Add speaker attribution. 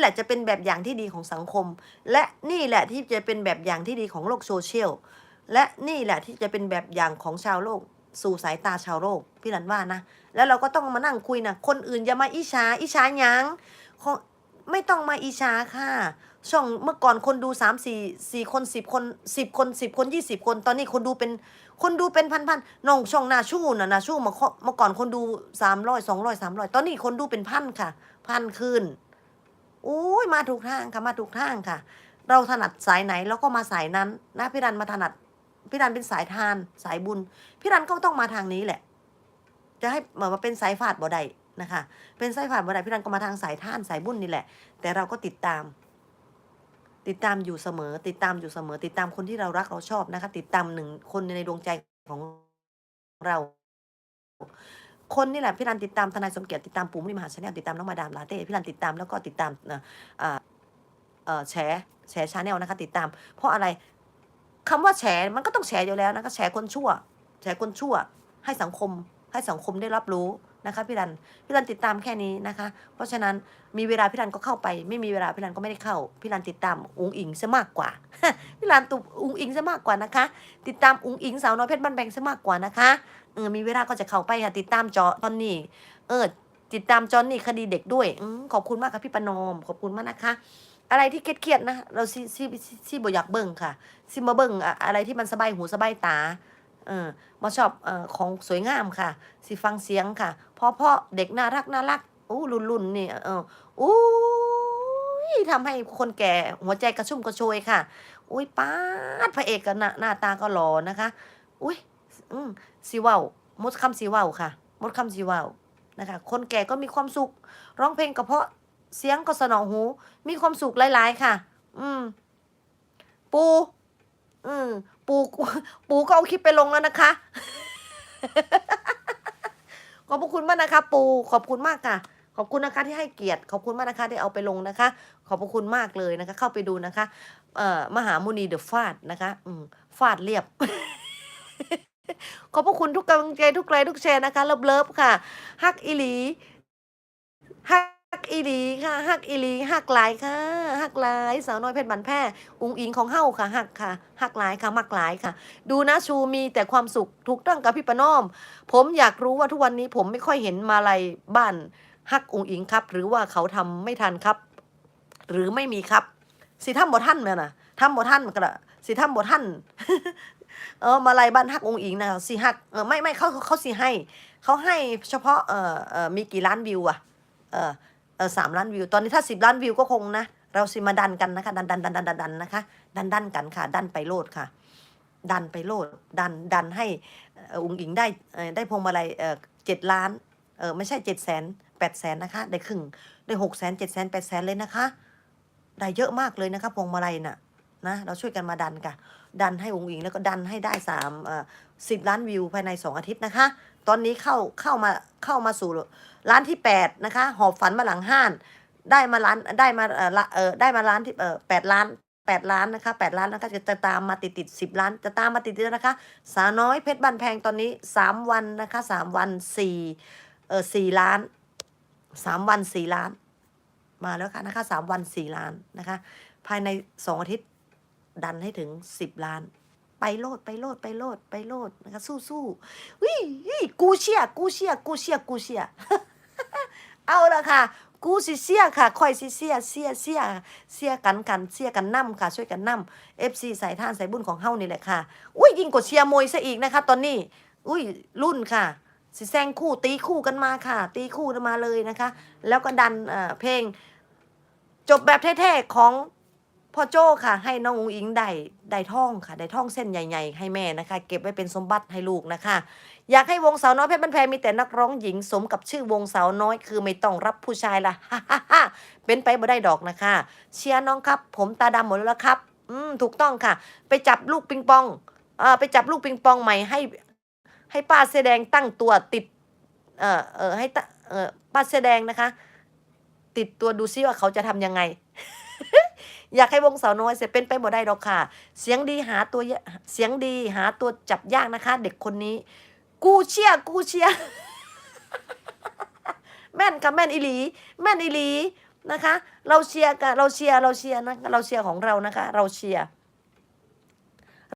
Speaker 1: แหละจะเป็นแบบอย่างที่ดีของสังคม และนี่แหละที่จะเป็นแบบอย่างที่ดีของโลกโซเชียลและนี่แหละที่จะเป็นแบบอย่างของชาวโลก สู่สายตาชาวโลกพี่รันว่านะแล้วเราก็ต้องมานั่งคุยนะคนอื่นอย่ามาอิจฉาอิจฉาหยังไม่ต้องมาอิจฉาค่ะ ช่องเมื่อก่อนคนดูสามสี่สี่คนสิบคนสิบคนสิบคนยี่สิบคน ตอนนี้คนดูเป็นคนดูเป็นพันพันน้องช่องนาชูน่ะนาชูเมื่เมื่อก่อนคนดูสามร้อยสองร้อยสามร้อยตอนนี้คนดูเป็นพันค่ะ พันขึ้น อ้ยมาถูกทางค่ะมาถูกทางค่ะ เราถนัดสายไหนเราก็มาสายนั้นนะพี่รันมาถนัดพี่รันเป็นสายทานสายบุญพี่รันก็ต้องมาทางนี้แหละ จะให้เหมือนมาเป็นสายฟาดบ่ได้นะคะ เป็นสายฟาดบ่ได้พี่รันก็มาทางสายท่านสายบุญนี่แหละ แต่เราก็ติดตาม ติดตามอยู่เสมอ ติดตามอยู่เสมอ ติดตามคนที่เรารักเราชอบนะคะ ติดตามหนึ่งคนในดวงใจของเรา คนนี่แหละพี่รันติดตามทนายสมเกียรติติดตามปู่มุนีมหาชาแนลติดตามน้องมาดามลาเต้พี่รันติดตามแล้วก็ติดตามแฉแฉชาแนลนะคะ ติดตาม เพราะอะไรคำว่าแฉมันก็ต้องแฉอยู่แล้วนะคะแฉคนชั่วแฉคนชั่ว ให้สังคมให้สังคมได้รับรู้ นะคะพี่รันพี่รันติดตามแค่นี้นะคะ เพราะฉะนั้นมีเวลาพี่รันก็เข้าไป ไม่มีเวลาพี่รันก็ไม่ได้เข้าพี่รันติดตามอุงอิงซะมากกว่าพี่รันตุอุงอิงซะมากกว่านะคะ ติดตามอุงอิงสาวน้อยเพชรบ้านแบงซะมากกว่านะคะเออมีเวลาก็จะเข้าไปค่ะติดตามจอตอนนี้ เออติดตามจอนนี่คดีเด็กด้วยอขอบคุณมากค่ะพี่ประนอมขอบคุณมากนะคะ อะไรที่เครียดๆนะ เราซีซีซีบอยากเบิ่งค่ะซีมาเบิ่งอะไรที่มันสบายหูสบายตา เออมาชอบเอ่อของสวยงามค่ะ สิฟังเสียงค่ะเพราะเพราะเด็กน่ารักน่ารักอู้รุ่นรุ่นนี่เอออู้ยทำให้คนแก่หัวใจกระชุ่มกระชวยค่ะ อุ้ยป้าดพระเอกก็หน้าหน้าตาก็หล่อนะคะ อุ้ยอืมสีว่าวมดคำสีว่าวค่ะ มดคำสีว่าวนะคะ คนแก่ก็มีความสุข ร้องเพลงก็เพราะเสียงก็สนองหู มีความสุขหลาย ๆ ค่ะ อืม ปู อืมปูปูก็เอาคลิปไปลงแล้วนะคะ ขอบพระคุณมากนะคะ ปูขอบคุณมากค่ะ ขอบคุณนะคะที่ให้เกียรติขอบคุณมากนะคะ ที่เอาไปลงนะคะ ขอบพระคุณมากเลยนะคะ เข้าไปดูนะคะเอ่อมหามุนีเดอะฟาดนะคะอืมฟาดเรียบ ขอบพระคุณทุกกำลังใจทุกไลค์ทุกแชร์นะคะเลิฟๆค่ะฮักอีหลี อีหลีค่ะฮักอีหลีฮักหลายค่ะฮักหลายสาวน้อยเพชรบันแพ่อุงอิงของเฮาค่ะฮักค่ะฮักหลายค่ะมักหลายค่ะ ดูนะชูมีแต่ความสุขถูกต้องกับพี่ประนอม ผมอยากรู้ว่าทุกวันนี้ผมไม่ค่อยเห็นมาลัยบ้านฮักอุงอิงครับ หรือว่าเขาทำไม่ทันครับ หรือไม่มีครับ สิทำบ่ท่านแม่น่ะทำบ่ท่านก็ละสิทำบ่ท่านเออมาลัยบ้านฮักอุงอิงนะสิฮักเออไม่ไม่เขาเขาสิให้ เขาให้เฉพาะเออเออมีกี่ล้านวิวอะเออ เออสามล้านวิว ตอนนี้ถ้าสิบล้านวิวก็คงนะ เราสิมาดันกันนะคะ ดันดันดันดันดันดันนะคะ ดันดันกันค่ะ ดันไปโลดค่ะ ดันไปโลด ดันดันให้อ่ออุงอิงได้ได้พวงมาลัยเจ็ดล้านเออไม่ใช่เจ็ดแสนแปดแสนนะคะ ได้ครึ่งได้หกแสนเจ็ดแสนแปดแสนเลยนะคะ ได้เยอะมากเลยนะคะพวงมาลัยน่ะนะเราช่วยกันมาดันกันดันให้อุงอิงแล้วก็ดันให้ได้สามสิบล้านวิวภายในสองอาทิตย์นะคะ ตอนนี้เข้าเข้ามาเข้ามาสู่ร้านที่แปดนะคะหอบฝันมาหลังห้านได้มาล้านได้มาเออเออได้มาล้านที่เออแปดล้านแปดล้านนะคะแปดล้านนะคะจะจะตามมาติดติดสิบล้าน จะตามมาติดติดนะคะ สาวน้อยเพชรบันแพงตอนนี้สามวันนะคะสามวันสี่เออสี่ล้านสามวันสี่ล้าน มาแล้วค่ะนะคะสามวันสี่ล้านนะคะ ภายในสองอาทิตย์ดันให้ถึงสิบล้าน ไปโลดไปโลดไปโลดไปโลดนะคะสู้สู้วิวิกูเชียกูเชียกูเชียกูเชียเอาละค่ะ กูสิเสียค่ะคอยสิเสียเสียเสียเสียกันกันเสียกันนํค่ะ ช่วยกันนํ FC สายท่านสายบุญของเฮานี่แหละค่ะ อุ้ยยิ่งกว่าเชียร์มวยซะอีกนะคะ ตอนนี้ อุ้ยรุ่นค่ะสิแซงคู่ตีคู่กันมาค่ะ ตีคู่กันมาเลยนะคะ แล้วก็ดันเอ่อเพลง จบแบบเท่ๆของ พ่อโจ้ค่ะ ให้น้องอุ๋งอิงได้ได้ท่องค่ะ ได้ท่องเส้นใหญ่ๆ ให้แม่นะคะ เก็บไว้เป็นสมบัติให้ลูกนะคะ อยากให้วงสาวน้อยเพชรบันแพงมีแต่นักร้องหญิงสมกับชื่อวงสาวน้อย คือไม่ต้องรับผู้ชายละเป็นไปบ่ได้ดอกนะคะ เชียร์น้องครับ ผมตาดำหมดแล้วครับ อืมถูกต้องค่ะ ไปจับลูกปิงปองเอ่อไปจับลูกปิงปองใหม่ให้ ให้ป้าเสอแดงตั้งตัวติด เอ่อเออให้ตะเอ่อป้าเสอแดงนะคะ ติดตัวดูซิว่าเขาจะทำยังไง อยากให้วงสาวน้อยเสร็จเป็นไปบ่ได้ดอกค่ะ เสียงดีหาตัวเสียงดีหาตัวจับยากนะคะ เด็กคนนี้ กูเชียกูเชียแม่นค่ะแม่นอิลี แม่นอิลีนะคะ เราเชียร์กันเราเชียร์เราเชียร์นะเราเชียร์ของเรานะคะ เราเชียร์